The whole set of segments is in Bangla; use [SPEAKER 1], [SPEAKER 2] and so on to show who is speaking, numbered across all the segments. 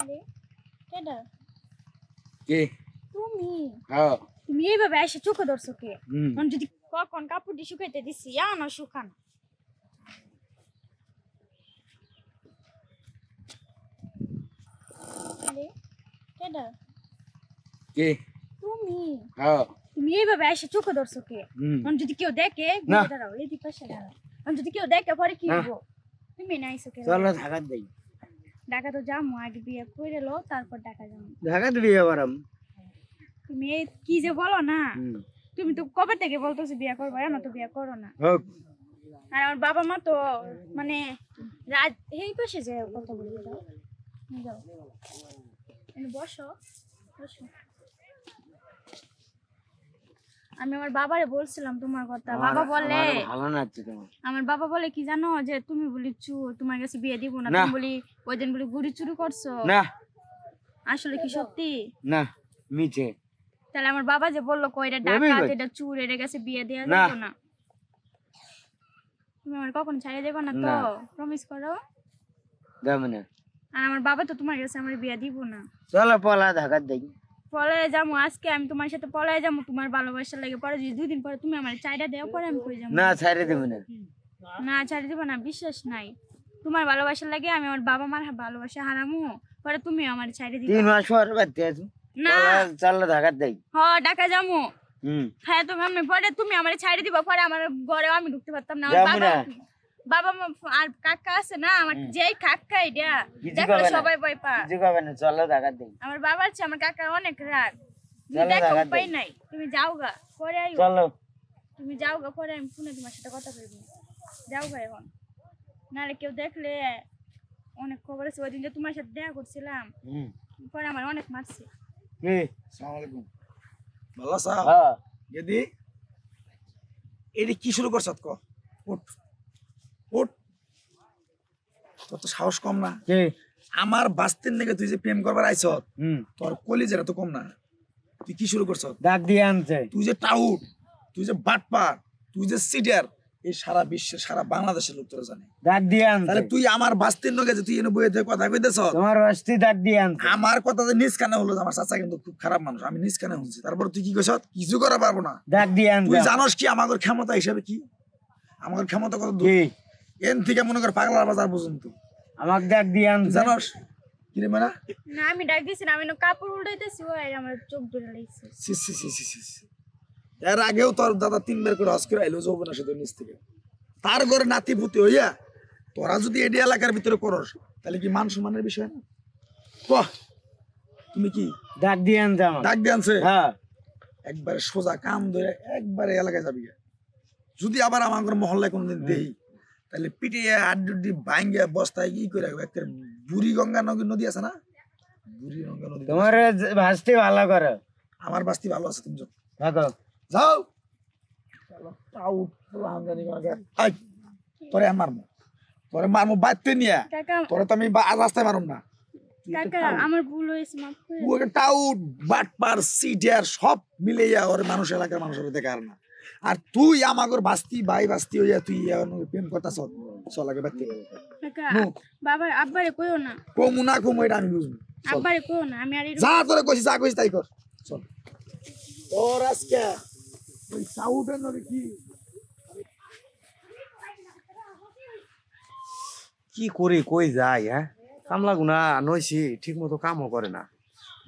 [SPEAKER 1] আরে কেডা
[SPEAKER 2] কে
[SPEAKER 1] তুমি
[SPEAKER 2] হ্যাঁ
[SPEAKER 1] তুমি এইভাবে এসে চোখে ধরছো কে
[SPEAKER 2] হুম
[SPEAKER 1] এখন যদি কখন কাপড়টি শুকাইতে দিছি ইয়া না শুকান আরে কেডা
[SPEAKER 2] কে
[SPEAKER 1] তুমি
[SPEAKER 2] হ্যাঁ
[SPEAKER 1] তুমি এইভাবে এসে চোখে ধরছো কে
[SPEAKER 2] হুম
[SPEAKER 1] এখন যদি কেউ দেখে
[SPEAKER 2] না।
[SPEAKER 1] ঘুরে দাঁড়াও এই পাশে দাঁড়াও এখন যদি কেউ দেখে পরে কি
[SPEAKER 2] না।
[SPEAKER 1] হব তুমি নাইছো কে
[SPEAKER 2] চলো ঢাকাত দেই
[SPEAKER 1] ঢাকা তো যাম আগে বিয়ে করে লো তারপর ঢাকা যাব
[SPEAKER 2] ঢাকাত বিয়ে করাম?
[SPEAKER 1] তুমি এই কি যে বলো না তুমি তো কবে থেকে বলতেছো বিয়ে করব না তো বিয়ে করো না। আর আমার বাবা মা তো মানে রাত এই পাশে যে কথা বলি যাও। বসো বসো। আমি আমার বাবারে বলছিলাম তোমার কথা। বাবা বলে
[SPEAKER 2] ভালো লাগছে তোমার।
[SPEAKER 1] আমার বাবা বলে কি জানো যে তুমি বলি চু তোমার কাছে বিয়ে দিব না
[SPEAKER 2] না।
[SPEAKER 1] তুমি বলি ওই দিন বলি গুড়ি চুরি করছ।
[SPEAKER 2] না।
[SPEAKER 1] আসলে কি সত্যি?
[SPEAKER 2] না মিছে
[SPEAKER 1] তাহলে আমার বাবা যে বলল কয়টা ডাকাত? এটা চুর এর কাছে বিয়ে দেওয়া
[SPEAKER 2] না।
[SPEAKER 1] যাবে না। তুমি আমার কখন ছাড়িয়ে দেবে না তো? প্রমিস করো।
[SPEAKER 2] যাবে না।
[SPEAKER 1] আর আমার বাবা তো তোমার কাছে আমার বিয়ে দিব না।
[SPEAKER 2] চলো পলা ঢাকাত দেই
[SPEAKER 1] পলায় যাব আজকে আমি তোমার সাথে পলায় যাব তোমার ভালোবাসা লাগে। পরে যদি দুই দিন পরে তুমি আমার চাইটা দেও পরে আমি কই যাব
[SPEAKER 2] না ছাড়ে দেবে না।
[SPEAKER 1] না ছাড়ি দিব না বিশ্বাস নাই। তোমার ভালোবাসা লাগে আমি আমার বাবা মার ভালোবাসা হারামু পরে তুমি আমার ছাইড়ে দিবে।
[SPEAKER 2] তিন মাস পর বাড়তে আছো
[SPEAKER 1] না।
[SPEAKER 2] চলো ঢাকাত দেই।
[SPEAKER 1] হ ডাকা যাব
[SPEAKER 2] হুম।
[SPEAKER 1] হ্যাঁ তুমি আমি পরে তুমি আমার ছাইড়ে দিবা পরে আমার ঘরে আমি ঢুকতে পারতাম না আমার বাবা। বাবা মা আর কাকা আছে না আমার যেই কাকা এটা দেখলে সবাই ভয় পা
[SPEAKER 2] কিছু করবে না? চলো ঢাকাত দেই।
[SPEAKER 1] আমার বাবার চেয়ে আমার কাকার অনেক রাগ। দেখো। উপায় নাই। তুমি যাও গা পরে আইও।
[SPEAKER 2] চলো।
[SPEAKER 1] তুমি যাও গা পরে আমি ফোনে তোমার সাথে কথা বলব। যাও গা এখন। নাহলে কেউ দেখলে অনেক খবর আছে। ওই দিন যে তোমার সাথে দেখা করছিলাম পরে আমার অনেক মারছে।
[SPEAKER 2] কে?
[SPEAKER 3] আসসালামু আলাইকুম। ভালো আছা?
[SPEAKER 2] হ্যাঁ।
[SPEAKER 3] গেদি এটি কি শুরু করছত ক উঠ। তোর তো সাহস কম না। আমার বাস্তির নাকি তুই যে প্রেম করবার আইছত
[SPEAKER 2] হুম।
[SPEAKER 3] তোর কলিজেরা কম না। তুই কি শুরু করছত
[SPEAKER 2] ডাক দিয়ে আনছে।
[SPEAKER 3] তুই যে টাউট তুই যে বাটপার তুই যে সিডার এই সারা বিশ্বের সারা বাংলাদেশের লোক তোরা জানে।
[SPEAKER 2] ডাক দিয়ে আনছে।
[SPEAKER 3] তাহলে তুই আমার বাস্তির নগে যে তুই এনে বইয়ে থেকে কথা কইতেছ
[SPEAKER 2] তোমার অস্তি ডাক দিয়ে আনছে।
[SPEAKER 3] আমার কথা যে নিজ কানে হলো আমার চাচা কিন্তু খুব খারাপ মানুষ আমি নিজ কানে শুনছি। তারপর তুই কি কইছ কিছু করা পারব না।
[SPEAKER 2] ডাক দিয়ে আন
[SPEAKER 3] তুই জানোস কি আমাদের ক্ষমতা হিসাবে কি? আমাদের ক্ষমতা কত দূর? এন থেকে মনে কর পাগলার বাজার পর্যন্ত।
[SPEAKER 2] আমাকে ডাক দিয়ে আনছে।
[SPEAKER 3] জানোস? কি রে মানে?
[SPEAKER 1] না আমি ডাক দিছি না আমি না কাপড় উল্টাইতেছি ওই আমার চোখ ধরে লাগছে
[SPEAKER 3] সি সি সি সি সি। এর আগেও তোর দাদা তিনবার করে হজ করে আইলো যৌবনা সাথে নিচ থেকে। তার ঘরে নাতি পুতি হইয়া তোরা যদি এডি এলাকার ভিতরে করস তাহলে কি মান সম্মানের বিষয় না? কহ তুমি কি?
[SPEAKER 2] ডাক দিয়ে আনছে
[SPEAKER 3] ডাক দিয়ে আনছে?
[SPEAKER 2] হ্যাঁ।
[SPEAKER 3] একবারে সোজা কাম ধরে একবারে এলাকায় যাবি। যদি আবার আমার মহল্লায় কোনদিন দেই তাহলে পিটিয়ে আড্ডি ভাঙ্গে বস্তায় কি করে রাখব। একটা বুড়ি গঙ্গা নদী নদী আছে না? বুড়ি গঙ্গা নদী।
[SPEAKER 2] তোমার ভাসতে ভালো করে।
[SPEAKER 3] আমার বাস্তি ভালো আছে তুমি যাও। তোরে আর তোরে মারমু বাড়তে নিয়ে। তোরে তো আমি রাস্তায় মারুম না।
[SPEAKER 1] আমার ভুল হয়েছে মাফ করে
[SPEAKER 3] টাউট বাটপার সিটিয়ার সব মিলাইয়া ওর মানুষ এলাকার মানুষের দেখার না। আর তুই আমাগর বাস্তি বাই বাস্তি হইয়া তুই এখন প্রেম করতাছ চল আগে বাড়তে।
[SPEAKER 1] কাকা বাবা আব্বারে কইও না।
[SPEAKER 3] কমু না কমু এটা আমি বুঝব।
[SPEAKER 1] আব্বারে কইও না আমি আর
[SPEAKER 3] যা তোরে কইছি যা কইছি তাই কর। চল। ওর আজকে ওই টাউটের নদী কি?
[SPEAKER 4] কি করি কই যাই হ্যাঁ? কামলা গুনা নইছি ঠিক মতো কামও করে না।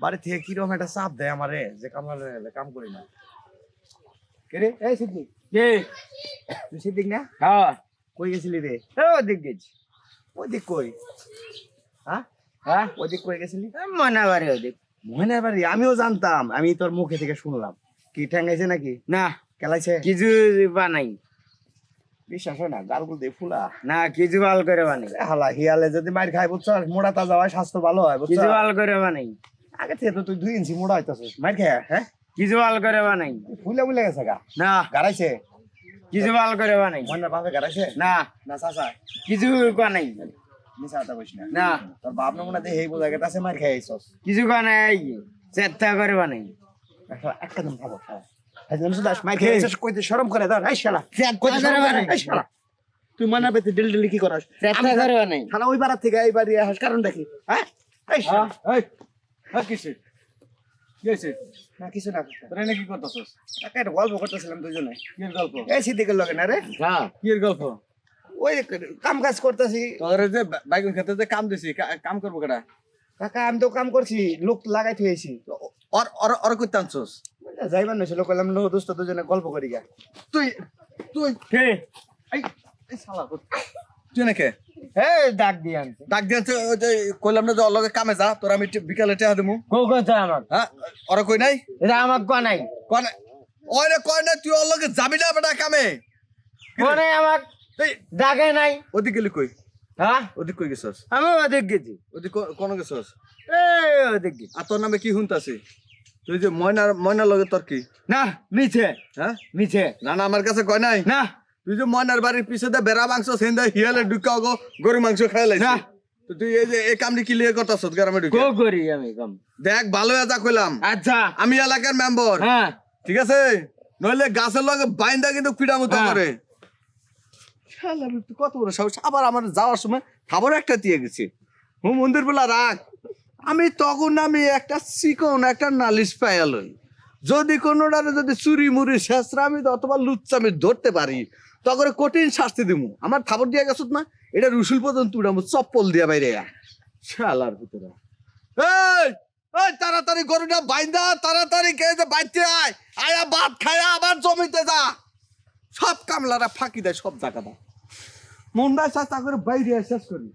[SPEAKER 4] বাড়ি থেকে কীরকম একটা চাপ দেয় আমারে যে কামলা কাম করি না। রে? এই সিদ্দিক।
[SPEAKER 2] কে?
[SPEAKER 4] তুই সিদ্দিক না?
[SPEAKER 2] হ্যাঁ।
[SPEAKER 4] কই গেছিলি রে?
[SPEAKER 2] ও দিক গেছি।
[SPEAKER 4] ওই দিক কই? হ্যাঁ?
[SPEAKER 2] হ্যাঁ?
[SPEAKER 4] ওই দিক কই গেছিলি?
[SPEAKER 2] মনে বাড়ি ওদিক।
[SPEAKER 4] মহিনার আমিও জানতাম। আমি তোর মুখে থেকে শুনলাম। কি ঠ্যাঙ্গাইছে নাকি?
[SPEAKER 2] না।
[SPEAKER 4] কেলাইছে
[SPEAKER 2] কিছু বানাই
[SPEAKER 4] বিশ্বাস হয় না গালগুল দিয়ে ফুলা।
[SPEAKER 2] না কিছু ভালো করে বানাই
[SPEAKER 4] হালা হিয়ালে যদি মার খাই বুঝছ? মোড়া তাজা হয় স্বাস্থ্য ভালো হয় বুঝছ?
[SPEAKER 2] কিছু ভালো করে বানাই
[SPEAKER 4] আগে থেকে তো তুই দুই ইঞ্চি মোড়া হইতাছিস। মার খাই হ্যাঁ?
[SPEAKER 2] কিছু ভালো করে বানাই
[SPEAKER 4] ফুলে ফুলে গেছে গা।
[SPEAKER 2] না।
[SPEAKER 4] গাড়াইছে?
[SPEAKER 2] কিছু ভালো করে বানাই
[SPEAKER 4] মহিনার বাপে গাড়াইছে?
[SPEAKER 2] না।
[SPEAKER 4] না চাচা।
[SPEAKER 2] কিছু বানাই
[SPEAKER 4] না
[SPEAKER 2] না।
[SPEAKER 4] তোর বাপ না মনে এই বোঝা গেছে মার খাই আইছস
[SPEAKER 2] কিছু বানাই চেষ্টা করে বানাই
[SPEAKER 4] একটা- একটা দিন খাব শালা হাজার শুধু মার খাই আইছস কইতে শরম করে ধর এই শালা। কইতে শরম করে এই শালা। তুই মনে পেতে ডিল ডিলি কি করস
[SPEAKER 2] চেষ্টা করে বানাই
[SPEAKER 4] শালা ওই থেকে এই বাড়ি আসার কারণ দেখি। হ্যাঁ এই
[SPEAKER 5] এই কিসে কি হয়েছে?
[SPEAKER 4] না কিছু না
[SPEAKER 5] তোরা এনে কি করতেছস
[SPEAKER 4] কাকা একটা গল্প করতেছিলাম দুজনে।
[SPEAKER 5] কি গল্প?
[SPEAKER 4] এই সিদ্দিকের লগে না রে?
[SPEAKER 2] হ্যাঁ
[SPEAKER 5] কি এর গল্প?
[SPEAKER 4] ওই কাম কাজ করতেছি।
[SPEAKER 5] তোর যে বা- বাইগুন খেতে যে কাম দিছি কা- কাম করব কেটা
[SPEAKER 4] কাকা আমি তো কাম করছি লোক লাগাই থুয়েছি।
[SPEAKER 5] অর অর অর করতে আনছস?
[SPEAKER 4] যাইবার নইছিল কইলাম লো দোস্ত দুজনে গল্প করি গা
[SPEAKER 5] তুই তুই
[SPEAKER 2] কে?
[SPEAKER 5] এই এই শালা কর- তুই নাকি
[SPEAKER 2] এই ডাক দিয়ে আনছে।
[SPEAKER 5] ডাক দিয়ে আনছে, ওই যে কইলাম না যে ওর লগে কামে যা তোর আমি টি- বিকালে টেহা দেবো
[SPEAKER 2] কো কথা আমার।
[SPEAKER 5] হ্যাঁ ওরা কই নাই?
[SPEAKER 2] এটা আমার
[SPEAKER 5] ওই রে কয় না তুই যাবি না বেটা কামে?
[SPEAKER 2] আমার? ডাকে নাই।
[SPEAKER 5] ওদিক গেলি কই?
[SPEAKER 2] হ্যাঁ?
[SPEAKER 5] ওদিক কই গেছস?
[SPEAKER 2] আমি ওদিক গেছি।
[SPEAKER 5] ওদিক ক- কোন গেছস?
[SPEAKER 2] এই ওদিক গেছি।
[SPEAKER 5] আর তোর নামে কি শুনতাছি তুই যে ময়নার ময়নার লগে তোর কি?
[SPEAKER 2] না মিছে।
[SPEAKER 5] হ্যাঁ?
[SPEAKER 2] মিছে।
[SPEAKER 5] না না আমার কাছে কয় নাই?
[SPEAKER 2] না।
[SPEAKER 5] তুই যে ময়নার বাড়ির পিছনে বেড়া মাংস সেন্দা হিয়ালে ঢুকা গো গরু মাংস খাই লাইছিস তো তুই এই যে এই কামটি কি লিয়ে করতাছ গ্রামে ঢুকে?
[SPEAKER 2] কো করি আমি কম
[SPEAKER 5] দেখ ভালো কইলাম।
[SPEAKER 2] আচ্ছা।
[SPEAKER 5] আমি এলাকার মেম্বার
[SPEAKER 2] হ্যাঁ।
[SPEAKER 5] ঠিক আছে? নইলে গাছের লগে বাইন্দা কিন্তু মতো
[SPEAKER 2] হ্যাঁ।
[SPEAKER 5] করে শালা, আমি কত বড় সাহস। আবার আমার যাওয়ার সময় খাবার একটা দিয়ে গেছি। হু মন্দির বলা রাখ আমি তখন আমি একটা চিকন একটা নালিশ পাইয়ালই যদি কোনোটারে যদি চুরি মুড়ি শেষরা আমি অথবা লুচ্চা আমি ধরতে পারি তখন কঠিন শাস্তি দিমু। আমার খাবার দিয়া গেছত না, এটা রুসুল পর্যন্ত উড়ামু, চপ্পল দিয়া বাইরে। শালার ভিতরে। এই এই, তাড়াতাড়ি গরুটা বাইন্দা, তাড়াতাড়ি কে যে বাইতে আয়। আয়া ভাত খায়া আবার জমিতে যা। সব কামলারা ফাঁকি দেয়, সব জায়গাটা। মন্ডায় চাষা করে বাইরে শেষ করি।